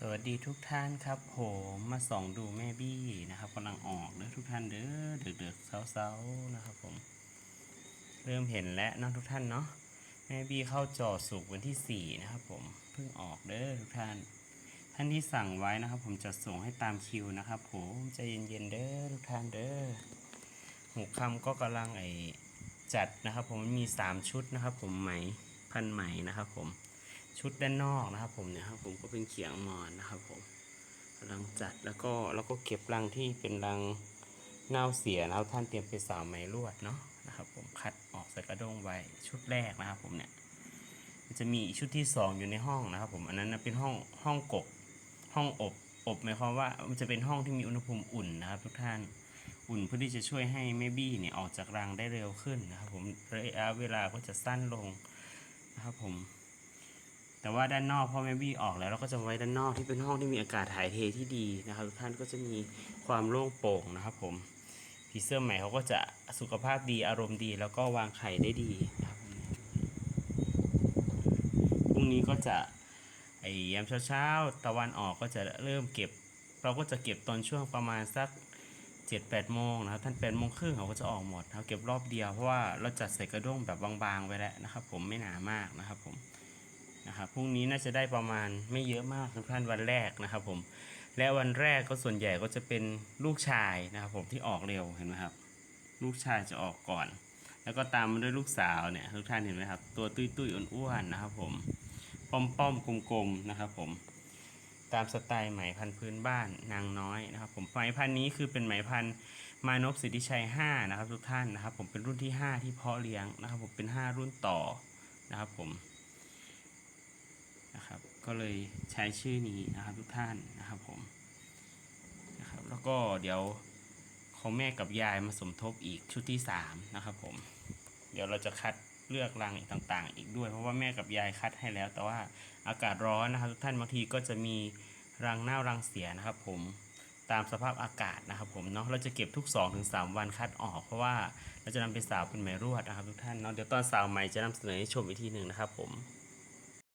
สวัสดีทุกท่านครับผมมาส่องดูแม่บี้นะครับกำลังออกเด้อทุกท่านเด้อเดือดๆเซาๆนะครับผม เริ่มเห็นแล้วนะทุกท่านเนาะแม่บี้เข้าจอสุกวันที่สี่นะครับผมเพิ่งออกเด้อทุกท่าน ท่านที่สั่งไว้นะครับ ผมจะส่งให้ตามคิวนะครับผมใจเย็นๆเด้อทุกท่านเด้อหูคำก็กำลังไอจัดนะครับ ผมมีสามชุดนะครับ ผมไหมพันไหมนะครับผม ชุดด้านนอกนะครับ ผมเนี่ยครับผมก็เป็นเขียงมอนนะครับ ผมกำลังจัดแล้วก็แล้วก็เก็บรังที่เป็นรังเน่าเสียนะครับท่านเตรียมไปสาวไหมลวดเนาะนะครับ ผมคัดออกใส่กระด้งไว้ชุดแรกนะครับ ผมเนี่ยมันจะมีชุดที่สองอยู่ในห้องนะครับ ผมอันนั้นเป็นห้องห้องกบห้องอบอบหมายความว่ามันจะเป็นห้องที่มีอุณหภูมิอุ่นนะครับ ทุกท่านอุ่นเพื่อที่จะช่วยให้แม่บี้เนี่ยออกจากรังได้เร็วขึ้นนะครับ ผมระยะเวลาก็จะสั้นลงนะครับผม แต่ว่าด้านนอกพอแม่บี้ออกแล้วเราก็จะไว้ด้านนอกที่เป็นห้องที่มีอากาศถ่ายเทที่ดีนะครับทุกท่านก็จะมีความโล่งโปร่งนะครับผมผีเสื้อใหม่เขาก็จะสุขภาพดีอารมณ์ดี แล้วก็วางไข่ได้ดีนะครับพรุ่งนี้ก็จะไอ้ยามเช้าๆตะวันออกก็จะเริ่มเก็บ เราก็จะเก็บตอนช่วงประมาณสัก7จ็ดแปดโมงนะครับท่านแปดโมงครึ่งเขาก็จะออกหมดนะครับเก็บรอบเดียวเพราะว่าเราจัดใส่กระด้งแบบบางๆไว้แล้วนะครับ ผมไม่หนามากนะครับผม นะครับพรุ่งนี้น่าจะได้ประมาณไม่เยอะมากทุกท่านวันแรกนะครับผมและวันแรกก็ส่วนใหญ่ก็จะเป็นลูกชายนะครับผมที่ออกเร็วเห็นไหมครับ ลูกชายจะออกก่อน แล้วก็ตามมาด้วยลูกสาวเนี่ยทุกท่านเห็นไหมครับ ตัวตุ้ยตุ้ยอ้วนๆนะครับผมป้อมป้อมๆกลมๆนะครับผมตามสไตล์ไหมพันธุ์พื้นบ้านนางน้อยนะครับ ผมไหมพันธุ์นี้คือเป็นไหมพันธุ์มานพสิทธิชัย 5 นะครับ ทุกท่านนะครับ ผมเป็นรุ่นที่ 5 ที่เพาะเลี้ยงนะครับ ผมเป็น 5 รุ่นต่อนะครับผม นะครับ ก็เลยใช้ชื่อนี้นะครับทุกท่านนะครับผมนะครับแล้วก็เดี๋ยวของแม่กับยายมาสมทบอีกชุดที่สามนะครับผมเดี๋ยวเราจะคัดเลือกรังต่างๆ อีกด้วยเพราะว่าแม่กับยายคัดให้แล้ว แต่ว่าอากาศร้อนนะครับ ทุกท่านบางทีก็จะมีรังเน่ารังเสียนะครับ ผมตามสภาพอากาศนะครับผมเนาะเราจะเก็บทุก 2-3 วันคัดออก เพราะว่าเราจะนำไปสาวเป็นไหมรวดนะครับ ทุกท่านเนาะเดี๋ยวตอนสาวใหม่จะนำเสนอให้ชมอีกทีหนึ่งนะครับผม